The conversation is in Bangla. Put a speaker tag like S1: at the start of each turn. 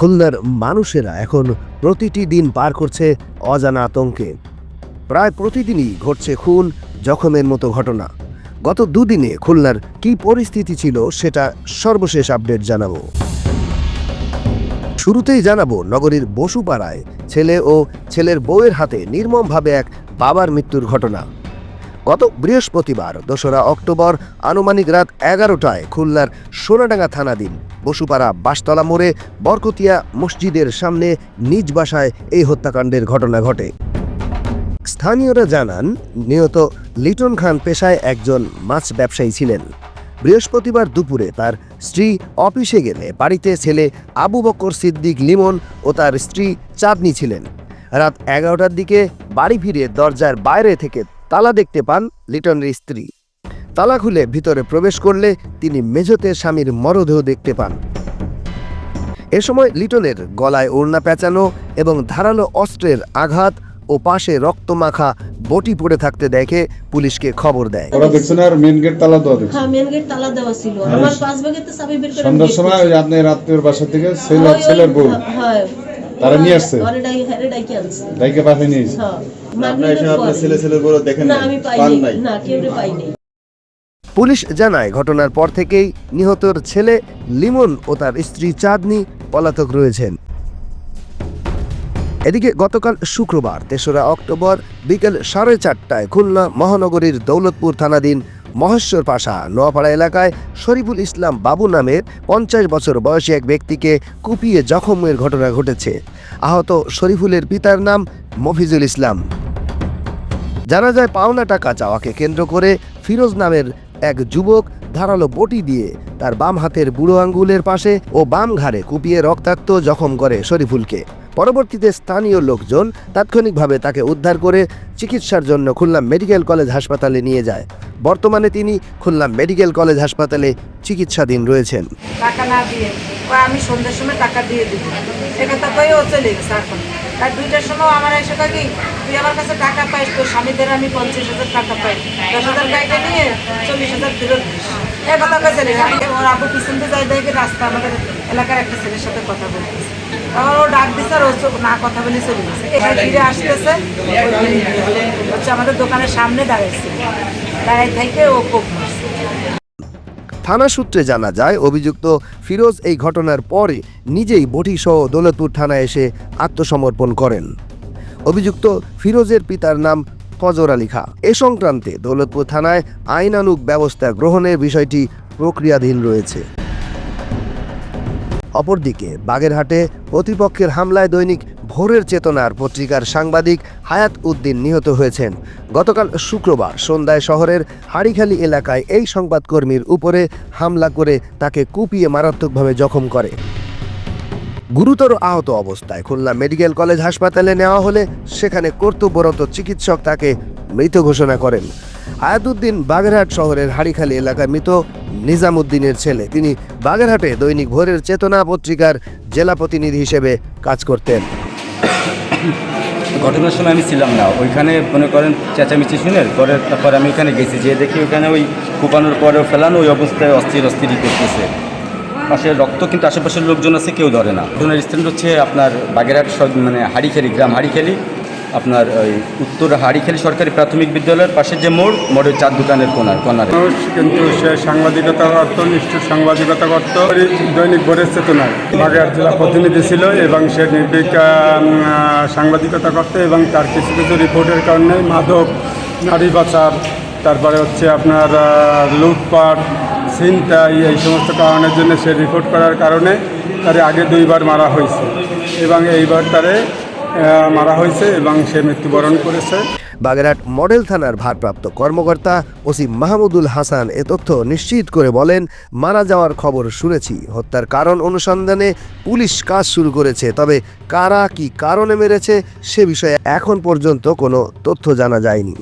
S1: খুলনার মানুষেরা এখন প্রতিটি দিন পার করছে অজানা আতঙ্কে। প্রায় প্রতিদিনই ঘটছে খুন, জখমের মতো ঘটনা। গত দুদিনে খুলনার কী পরিস্থিতি ছিল সেটা সর্বশেষ আপডেট জানাব। শুরুতেই জানাব, নগরীর বসুপাড়ায় ছেলে ও ছেলের বউয়ের হাতে নির্মমভাবে এক বাবার মৃত্যুর ঘটনা। গত বৃহস্পতিবার দোসরা অক্টোবর আনুমানিক রাত এগারোটায় খুলনার সোনাডাঙ্গা থানাধীন বসুপাড়া বাসতলা মোড়ে বরকতিয়া মসজিদের সামনে নিজ বাসায় এই হত্যাকাণ্ডের ঘটনা ঘটে। স্থানীয়রা জানান, নিহত লিটন খান পেশায় একজন মাছ ব্যবসায়ী ছিলেন। বৃহস্পতিবার দুপুরে তার স্ত্রী অফিসে গেলে বাড়িতে ছেলে আবু বকর সিদ্দিক লিমন ও তার স্ত্রী চাঁদনি ছিলেন। রাত এগারোটার দিকে বাড়ি ফিরে দরজার বাইরে থেকে তালা দেখতে পান লিটনের স্ত্রী। তালা খুলে ভিতরে প্রবেশ করলে তিনি মেঝোতে স্বামীর মরদেহ দেখতে পান। এ সময় লিটনের গলায় ওড়না পেঁচানো এবং ধারালো অস্ত্রের আঘাত ও পাশে রক্তমাখা বটি পড়ে থাকতে দেখে পুলিশকে খবর দেয়।
S2: ওরা দেখছেন আর মেন গেট তালা দেওয়া দেখছেন
S3: হ্যাঁ মেন গেট তালা দেওয়া ছিল। আমার পাঁচ ভাগে তো চাবি বের করে
S2: সন্ধ্যার সময় ওই আপনার আত্মীয়র বাসা থেকে ছেলে ছেলের বউ।
S3: হ্যাঁ।
S2: তারা নিয়ে আসছে?
S3: ডাইকে
S2: পাঠিয়ে নিয়েছে
S3: হ্যাঁ
S4: আপনার এসে
S3: মাগরিবের
S4: আপনার
S3: পরে।
S4: ছেলে ছেলে বলে দেখেন
S3: না
S4: নাই?
S3: আমি
S4: পান
S3: পাইনি
S4: নাই
S3: না কেউ পাইনি
S1: পুলিশ জানায় ঘটনার পর থেকেই নিহতর ছেলে লিমন ও তার স্ত্রী চাঁদনি পলাতক রয়েছেন এদিকে গতকাল শুক্রবার তেসরা অক্টোবর বিকেল সাড়ে চারটায় খুলনা মহানগরীর দৌলতপুর থানাধীন মহেশ্বর পাশা, নোয়াপাড়া এলাকায় শরীফুল ইসলাম বাবু নামের পঞ্চাশ বছর বয়সী এক ব্যক্তিকে কুপিয়ে জখমের ঘটনা ঘটেছে। আহত শরীফুলের পিতার নাম মফিজুল ইসলাম। জানা যায় পাওনা টাকা চাওয়াকে কেন্দ্র করে ফিরোজ নামের এক যুবক ধারালো বটি দিয়ে তার বাম হাতের বুড়ো আঙ্গুলের পাশে ও বাম ঘাড়ে কুপিয়ে রক্তাক্ত জখম করে শরীফুলকে। পরবর্তীতে স্থানীয় লোকজন তাৎক্ষণিকভাবে তাকে উদ্ধার করে চিকিৎসার জন্য খুলনা মেডিকেল কলেজ হাসপাতালে নিয়ে যায়। বর্তমানে তিনি খুলনা মেডিকেল কলেজ হাসপাতালে চিকিৎসাধীন রয়েছেন।
S5: টাকা না দিয়ে। আমি সময় টাকা দিয়ে ও চলে গেছে এখন। দুইটার সময় আমার এসে তুই আমার কাছে টাকা পাইস, তোর স্বামীদের আমি পঞ্চাশ হাজার টাকা পাই। দশ হাজার গাড়িটা নিয়ে চল্লিশ হাজার ফেরত দিস। রাস্তা আমাদের একটা ছেলের সাথে কথা বলতেছে। ও ডাক না কথা বলে চলে গেছে। ফিরে আসতেছে। আমাদের দোকানের সামনে দাঁড়িয়েছে দাঁড়াই থেকে ও কোপ
S1: থানা সূত্রে জানা যায়, অভিযুক্ত ফিরোজ এই ঘটনার পরে নিজেই বটিসহ দৌলতপুর থানায় এসে আত্মসমর্পণ করেন। অভিযুক্ত ফিরোজের পিতার নাম ফজর আলী খা। এ সংক্রান্তে দৌলতপুর থানায় আইনানুগ ব্যবস্থা গ্রহণের বিষয়টি প্রক্রিয়াধীন রয়েছে। অপরদিকে, বাগেরহাটে প্রতিপক্ষের হামলায় দৈনিক ভোরের চেতনার পত্রিকার সাংবাদিক হায়াত উদ্দিন নিহত হয়েছেন। গতকাল শুক্রবার সন্ধ্যায় শহরের হাড়িখালি এলাকায় এই সংবাদকর্মীর উপরে হামলা করে তাকে কুপিয়ে মারাত্মকভাবে জখম করে। গুরুতর আহত অবস্থায় খুলনা মেডিকেল কলেজ হাসপাতালে নেওয়া হলে সেখানে কর্তব্যরত চিকিৎসক তাকে মৃত ঘোষণা করেন। আয়াতুদ্দিন বাগেরহাট শহরের হাড়িখালি এলাকায় মৃত নিজামুদ্দিনের ছেলে। তিনি বাগেরহাটে দৈনিক ভোরের চেতনা পত্রিকার জেলা প্রতিনিধি হিসেবে কাজ করতেন।
S6: ঘটনার সময় আমি ছিলাম না। ওইখানে মনে করেন চেঁচামেচি শুনে পরে তারপরে আমি এখানে গেছি। যে দেখি ওইখানে ওই কুপানোর পরে ফেলানো ওই অবস্থায় অস্থির অস্থিরই করতেছে। পাশে রক্ত, কিন্তু আশেপাশের লোকজন আছে, কেউ ধরে না। ঘটনার স্থান হচ্ছে আপনার বাগেরহাট মানে হাড়িখেলি, গ্রাম হাড়িখেলি। আপনার ওই উত্তর হাড়িখেলি সরকারি প্রাথমিক বিদ্যালয়ের পাশে যে মোড় মোড়ের চার দোকানের কোনার, কোনারে।
S7: কিন্তু সে সাংবাদিকতা করত নিষ্ঠুর সাংবাদিকতা করত দৈনিক ভোরের চেতনায়। বাগেরহাট জেলা প্রতিনিধি ছিল এবং সে নির্ভীক সাংবাদিকতা করত এবং তার কিছু কিছু রিপোর্টের কারণে মাদক, নারী পাচার, তারপরে হচ্ছে আপনার লুটপাট ছিনতাই এই সমস্ত কারণের জন্য সে রিপোর্ট করার কারণে তারে আগে দুইবার মারা হয়েছে এবং এইবার তারে মারা হয়েছে এবং সে মৃত্যুবরণ করেছে।
S1: বাগেরহাট মডেল থানার ভারপ্রাপ্ত কর্মকর্তা ওসি মাহমুদুল হাসান এ তথ্য নিশ্চিত করে বলেন, মারা যাওয়ার খবর শুনেছি। হত্যার কারণ অনুসন্ধানে পুলিশ কাজ শুরু করেছে, তবে কারা কি কারণে মেরেছে সে বিষয়ে এখন পর্যন্ত কোনো তথ্য জানা যায়নি।